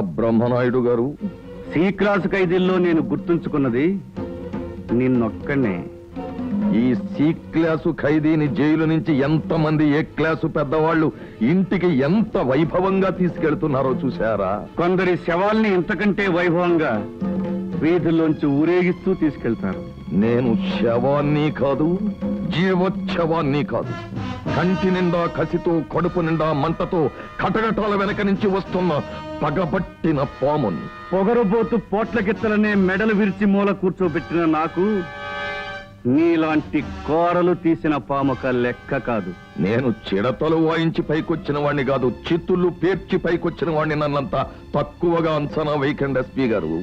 బ్రహ్మనాయుడు గారు. C class ఖైదీల్లో నేను గుర్తుంచుకున్నది నిన్నొక్కనే. ఈ సి క్లాసు ఖైదీని జైలు నుంచి ఎంతమంది ఏ క్లాసు పెద్దవాళ్ళు ఇంటికి ఎంత వైభవంగా తీసుకెళ్తున్నారో చూసారా కొందరి శవాల్ని ఇంతకంటే వైభవంగా వీధుల్లోంచి ఊరేగిస్తూ తీసుకెళ్తారు. నేను శవాన్ని కాదు జీవోత్సవాన్ని కాదు. కంటి నిండా కసితో కడుపు నిండా మంటతో కటకటాల వెనక నుంచి వస్తున్న పగబట్టిన పాముని. పొగరుబోతు పోట్లకెత్తలనే మెడలు విరిచి మూల కూర్చోబెట్టిన నాకు నీలాంటి కోరలు తీసిన పాముక లెక్క కాదు. నేను చిడతలు వాయించి పైకొచ్చిన వాణ్ణి కాదు చిత్తులు పేర్చి పైకొచ్చిన వాణ్ణి నన్నంత తక్కువగా అంచనా వేయకండి ఎస్పీ గారు.